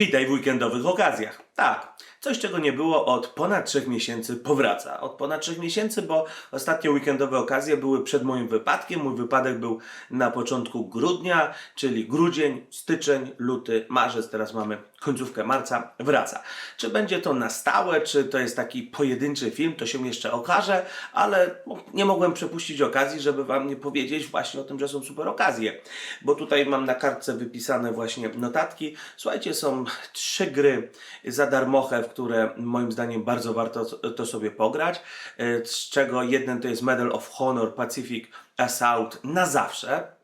Witaj w weekendowych okazjach. Tak, coś czego nie było od ponad trzech miesięcy powraca. Od ponad trzech miesięcy, bo ostatnie weekendowe okazje były przed moim wypadkiem. Mój wypadek był na początku grudnia, czyli grudzień, styczeń, luty, marzec. Teraz mamy końcówkę marca. Wraca. Czy będzie to na stałe, czy to jest taki pojedynczy film, to się jeszcze okaże, ale nie mogłem przepuścić okazji, żeby Wam nie powiedzieć właśnie o tym, że są super okazje. Bo tutaj mam na kartce wypisane właśnie notatki. Słuchajcie, są trzy gry za darmochę, w które moim zdaniem bardzo warto to sobie pograć. E, Z czego jeden to jest Medal of Honor Pacific Assault na zawsze.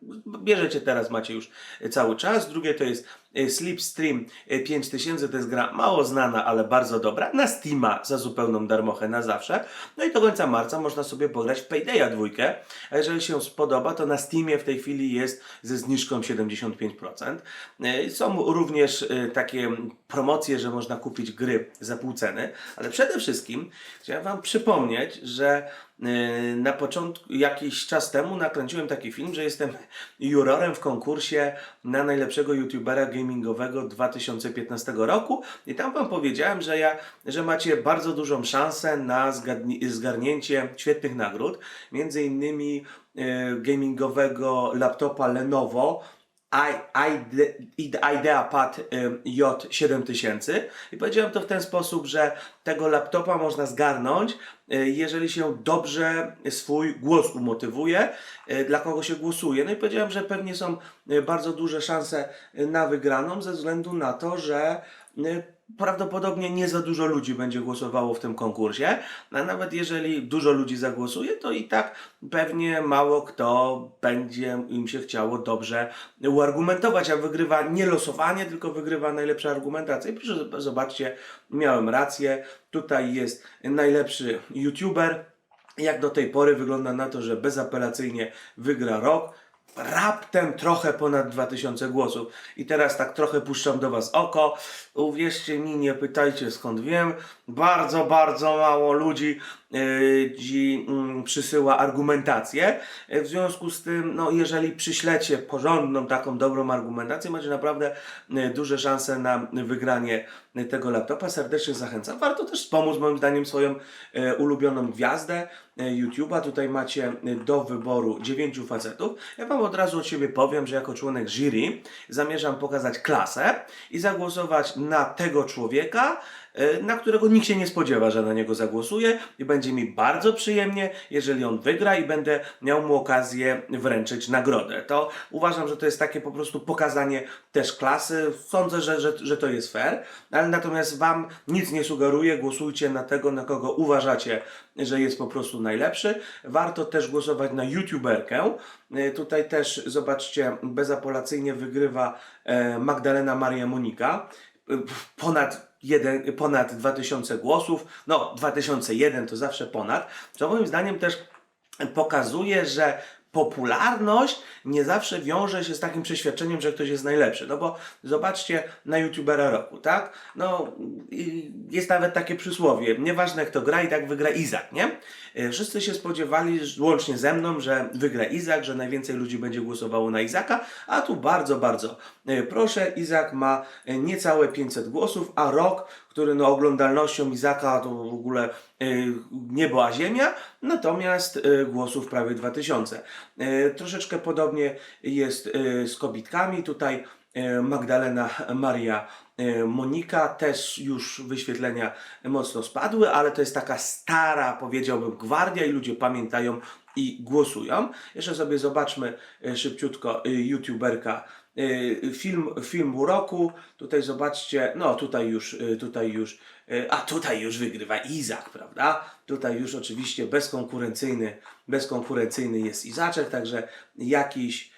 Bierzecie teraz, macie już cały czas. Drugie to jest e, Slipstream e, 5000, to jest gra mało znana, ale bardzo dobra. Na Steama za zupełną darmochę na zawsze. No i do końca marca można sobie pograć w Paydaya dwójkę. A jeżeli się spodoba, to na Steamie w tej chwili jest ze zniżką 75%. E, Są również takie promocje, że można kupić gry za pół ceny, ale przede wszystkim chciałem Wam przypomnieć, że na początku, jakiś czas temu nakręciłem taki film, że jestem jurorem w konkursie na najlepszego youtubera gamingowego 2015 roku. I tam Wam powiedziałem, że, ja, że macie bardzo dużą szansę na zgarnięcie świetnych nagród, między innymi e, gamingowego laptopa Lenovo IdeaPad y, J7000 i powiedziałem to w ten sposób, że tego laptopa można zgarnąć, y, jeżeli się dobrze swój głos umotywuje, y, dla kogo się głosuje. No i powiedziałem, że pewnie są y, bardzo duże szanse na wygraną ze względu na to, że prawdopodobnie nie za dużo ludzi będzie głosowało w tym konkursie, a nawet jeżeli dużo ludzi zagłosuje, to i tak pewnie mało kto będzie im się chciało dobrze uargumentować, a wygrywa nie losowanie, tylko wygrywa najlepsza argumentacja. I proszę zobaczcie, miałem rację, tutaj jest najlepszy youtuber, jak do tej pory wygląda na to, że bezapelacyjnie wygra rok. Raptem trochę ponad 2000 głosów. I teraz tak trochę puszczam do Was oko. Uwierzcie mi, nie pytajcie skąd wiem. Bardzo, bardzo mało ludzi ci, mm, przysyła argumentację. Yy, W związku z tym, no, jeżeli przyślecie porządną, taką dobrą argumentację, macie naprawdę yy, duże szanse na wygranie tego laptopa. Serdecznie zachęcam. Warto też wspomóc moim zdaniem swoją ulubioną gwiazdę YouTube'a. Tutaj macie do wyboru dziewięciu facetów. Ja Wam od razu od siebie powiem, że jako członek jury zamierzam pokazać klasę i zagłosować na tego człowieka, e, na którego nikt się nie spodziewa, że na niego zagłosuje i będzie mi bardzo przyjemnie, jeżeli on wygra i będę miał mu okazję wręczyć nagrodę. To uważam, że to jest takie po prostu pokazanie też klasy. Sądzę, że, że, że to jest fair, ale natomiast Wam nic nie sugeruję. Głosujcie na tego, na kogo uważacie, że jest po prostu najlepszy. Warto też głosować na youtuberkę. E, Tutaj też zobaczcie, bezapelacyjnie wygrywa e, Magdalena Maria Monika. E, Ponad, jeden, ponad 2000 głosów. No, 2001 to zawsze ponad. Co moim zdaniem też pokazuje, że popularność nie zawsze wiąże się z takim przeświadczeniem, że ktoś jest najlepszy. No bo zobaczcie na youtubera roku, tak? No, jest nawet takie przysłowie, nieważne kto gra i tak wygra Izak, nie? E, Wszyscy się spodziewali, łącznie ze mną, że wygra Izak, że najwięcej ludzi będzie głosowało na Izaka, a tu bardzo, bardzo e, proszę, Izak ma e, niecałe 500 głosów, a rok, który no oglądalnością Izaka to w ogóle niebo a ziemia, natomiast głosów prawie 2000. E, Troszeczkę podobnie jest e, z kobitkami, tutaj e, Magdalena Maria Monika, też już wyświetlenia mocno spadły, ale to jest taka stara, powiedziałbym, gwardia i ludzie pamiętają i głosują. Jeszcze sobie zobaczmy szybciutko youtuberka film, film roku. Tutaj zobaczcie, no tutaj już, e, tutaj już, e, a tutaj już wygrywa Izak, prawda? Tutaj już oczywiście bezkonkurencyjny, bezkonkurencyjny jest Izaczek, także jakiś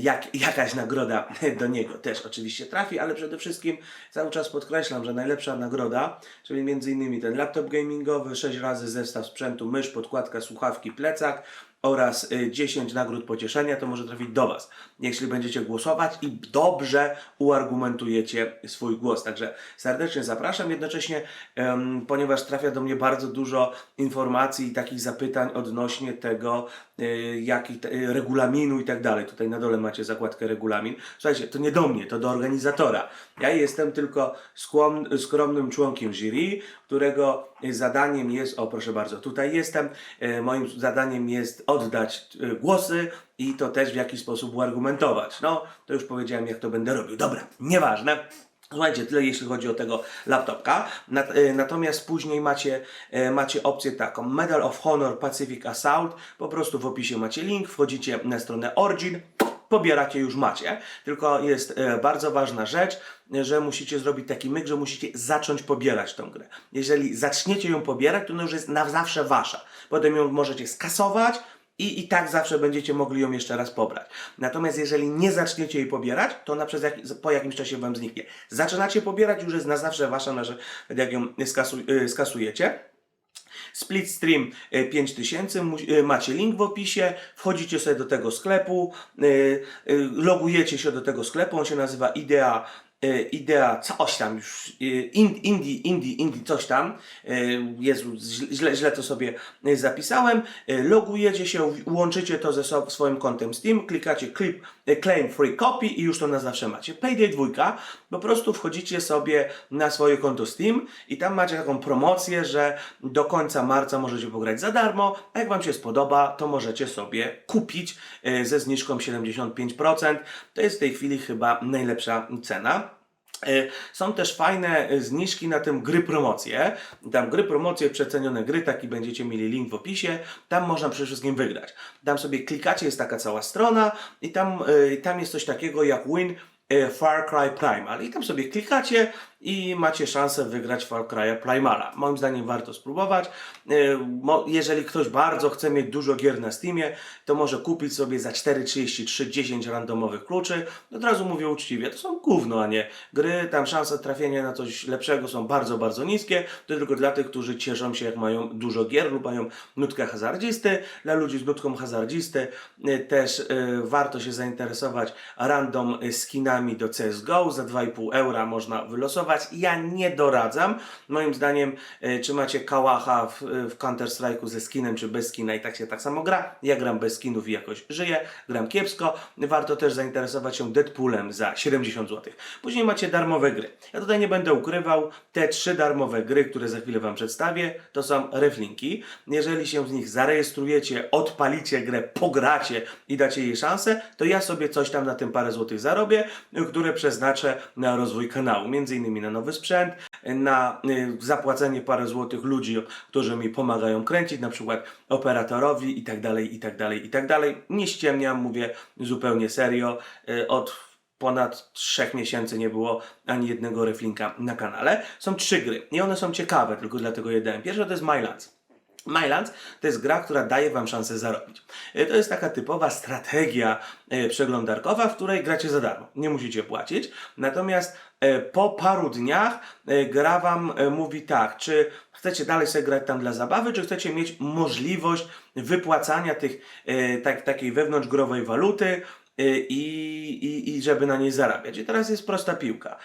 jak, jakaś nagroda do niego też oczywiście trafi, ale przede wszystkim cały czas podkreślam, że najlepsza nagroda, czyli m.in. ten laptop gamingowy, 6 razy zestaw sprzętu, mysz, podkładka, słuchawki, plecak, oraz y, 10 nagród pocieszenia, to może trafić do Was. Jeśli będziecie głosować i dobrze uargumentujecie swój głos. Także serdecznie zapraszam. Jednocześnie, ponieważ trafia do mnie bardzo dużo informacji i takich zapytań odnośnie tego, y, jaki y, regulaminu i tak dalej. Tutaj na dole macie zakładkę regulamin. Słuchajcie, to nie do mnie, to do organizatora. Ja jestem tylko skłon, skromnym członkiem jury, którego zadaniem jest, o proszę bardzo, tutaj jestem, e, moim zadaniem jest oddać e, głosy i to też w jakiś sposób uargumentować. No, to już powiedziałem, jak to będę robił. Dobra, nieważne. Słuchajcie, tyle jeśli chodzi o tego laptopka. Nat- e, natomiast później macie, e, macie opcję taką: Medal of Honor Pacific Assault. Po prostu w opisie macie link, wchodzicie na stronę Origin, pobieracie, już macie. Tylko jest e, bardzo ważna rzecz, e, że musicie zrobić taki myk, że musicie zacząć pobierać tą grę. Jeżeli zaczniecie ją pobierać, to ona już jest na zawsze wasza. Potem ją możecie skasować. I, I tak zawsze będziecie mogli ją jeszcze raz pobrać. Natomiast jeżeli nie zaczniecie jej pobierać, to ona przez jak, po jakimś czasie Wam zniknie. Zaczynacie pobierać, już jest na zawsze Wasza, jak ją skasu, y, skasujecie. Split Stream e, 5000, mu- e, macie link w opisie, wchodzicie sobie do tego sklepu, e, e, logujecie się do tego sklepu, on się nazywa Idea, e, Idea coś tam już, e, In- Indie, Indie, Indie coś tam, E, Jezu, źle, źle to sobie e, zapisałem, E, logujecie się, łączycie to ze swoim kontem Steam, klikacie clip, e, claim free copy i już to na zawsze macie. Payday 2, po prostu wchodzicie sobie na swoje konto Steam i tam macie taką promocję, że do końca marca możecie pograć za darmo, a jak Wam się spodoba, to możecie sobie kupić e, ze zniżką 75%. To jest w tej chwili chyba najlepsza cena. E, Są też fajne e, zniżki na tym gry promocje. Tam gry promocje, przecenione gry, taki będziecie mieli link w opisie. Tam można przede wszystkim wygrać. Tam sobie klikacie, jest taka cała strona i tam, e, tam jest coś takiego jak win Far Cry Primal. I tam sobie klikacie i macie szansę wygrać Far Cry Primala. Moim zdaniem warto spróbować. Mo- Jeżeli ktoś bardzo chce mieć dużo gier na Steamie, to może kupić sobie za 4,33 10 randomowych kluczy. Od razu mówię uczciwie, to są gówno, a nie gry. Tam szanse trafienia na coś lepszego są bardzo, bardzo niskie. To tylko dla tych, którzy cieszą się, jak mają dużo gier lub mają nutkę hazardzisty. Dla ludzi z nutką hazardzisty e, też e, warto się zainteresować random skinami do CSGO. Za 2,5 eura można wylosować. Ja nie doradzam. Moim zdaniem, e, czy macie kałacha w, w Counter-Strike'u ze skinem, czy bez skina i tak się tak samo gra. Ja gram bez skinów i jakoś żyję. Gram kiepsko. Warto też zainteresować się Deadpoolem za 70 zł. Później macie darmowe gry. Ja tutaj nie będę ukrywał. Te trzy darmowe gry, które za chwilę Wam przedstawię, to są reflinki. Jeżeli się z nich zarejestrujecie, odpalicie grę, pogracie i dacie jej szansę, to ja sobie coś tam na tym parę złotych zarobię, które przeznaczę na rozwój kanału. Między innymi na nowy sprzęt, na y, zapłacenie parę złotych ludzi, którzy mi pomagają kręcić, na przykład operatorowi i tak dalej, i tak dalej, i tak dalej. Nie ściemniam, mówię zupełnie serio. Y, Od ponad trzech miesięcy nie było ani jednego reflinka na kanale. Są trzy gry i one są ciekawe, tylko dlatego je dałem. Pierwsza to jest Mylands. Mylands to jest gra, która daje Wam szansę zarobić. E, To jest taka typowa strategia e, przeglądarkowa, w której gracie za darmo. Nie musicie płacić. Natomiast e, po paru dniach gra Wam mówi tak, czy chcecie dalej sobie grać tam dla zabawy, czy chcecie mieć możliwość wypłacania tych tak, takiej wewnątrzgrowej waluty i, i, i żeby na niej zarabiać. I teraz jest prosta piłka.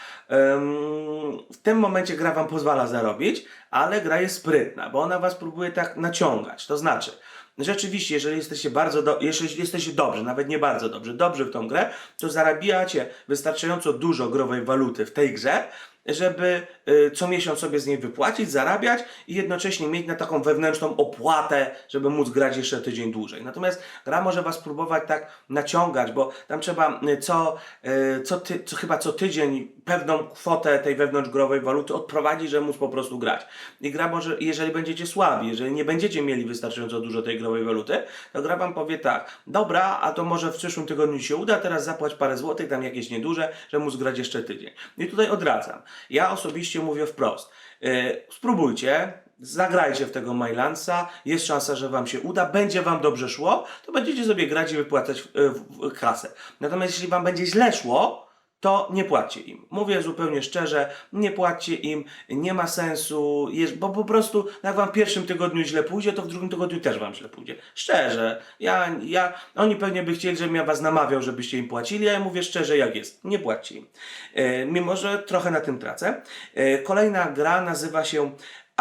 W tym momencie gra Wam pozwala zarobić, ale gra jest sprytna, bo ona Was próbuje tak naciągać. To znaczy, rzeczywiście, jeżeli jesteście bardzo, do, jeżeli jesteście dobrzy, nawet nie bardzo dobrzy, dobrzy w tą grę, to zarabiacie wystarczająco dużo growej waluty w tej grze, żeby y, co miesiąc sobie z niej wypłacić, zarabiać i jednocześnie mieć na taką wewnętrzną opłatę, żeby móc grać jeszcze tydzień dłużej. Natomiast gra może Was próbować tak naciągać, bo tam trzeba y, co, y, co, ty, co chyba co tydzień pewną kwotę tej wewnątrzgrowej waluty odprowadzić, żeby móc po prostu grać. I gra może, jeżeli będziecie słabi, jeżeli nie będziecie mieli wystarczająco dużo tej growej waluty, to gra Wam powie tak, dobra, a to może w przyszłym tygodniu się uda, teraz zapłać parę złotych, tam jakieś nieduże, żeby móc grać jeszcze tydzień. I tutaj odradzam. Ja osobiście mówię wprost. Yy, spróbujcie, zagrajcie w tego Mylandsa, jest szansa, że Wam się uda, będzie Wam dobrze szło, to będziecie sobie grać i wypłacać yy, kasę. Natomiast jeśli Wam będzie źle szło, to nie płaccie im. Mówię zupełnie szczerze, nie płaccie im, nie ma sensu, jest, bo po prostu jak wam w pierwszym tygodniu źle pójdzie, to w drugim tygodniu też wam źle pójdzie. Szczerze, ja, ja, oni pewnie by chcieli, żebym ja was namawiał, żebyście im płacili, ja mówię szczerze jak jest, nie płaccie im. E, mimo, że trochę na tym tracę. E, kolejna gra nazywa się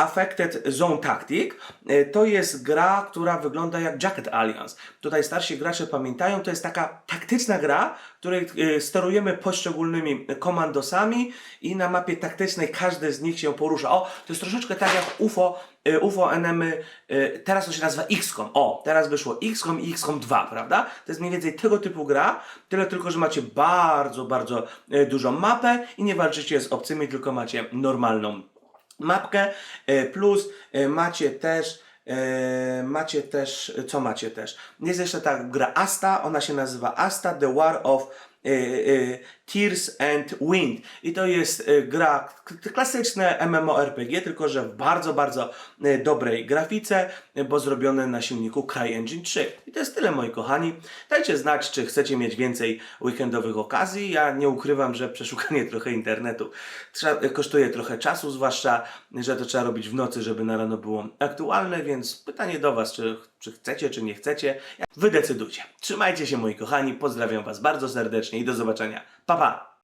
Affected Zone Tactic e, to jest gra, która wygląda jak Jacket Alliance. Tutaj starsi gracze pamiętają, to jest taka taktyczna gra, której e, sterujemy poszczególnymi komandosami i na mapie taktycznej każdy z nich się porusza. O, to jest troszeczkę tak jak UFO, e, UFO Enemy, e, teraz to się nazywa XCOM. O, teraz wyszło XCOM i XCOM 2, prawda? To jest mniej więcej tego typu gra, tyle tylko, że macie bardzo, bardzo dużą mapę i nie walczycie z obcymi, tylko macie normalną mapkę, plus macie też macie też, co macie też? Jest jeszcze ta gra Asta, ona się nazywa Asta The War of e, e, Tears and Wind i to jest e, gra klasyczne MMORPG, tylko że w bardzo, bardzo e, dobrej grafice, e, bo zrobione na silniku CryEngine 3. I to jest tyle moi kochani. Dajcie znać, czy chcecie mieć więcej weekendowych okazji. Ja nie ukrywam, że przeszukanie trochę internetu kosztuje trochę czasu, zwłaszcza, że to trzeba robić w nocy, żeby na rano było aktualne, więc pytanie do Was, czy, czy chcecie, czy nie chcecie. Wy decydujcie. Trzymajcie się moi kochani, pozdrawiam Was bardzo serdecznie i do zobaczenia. 爸爸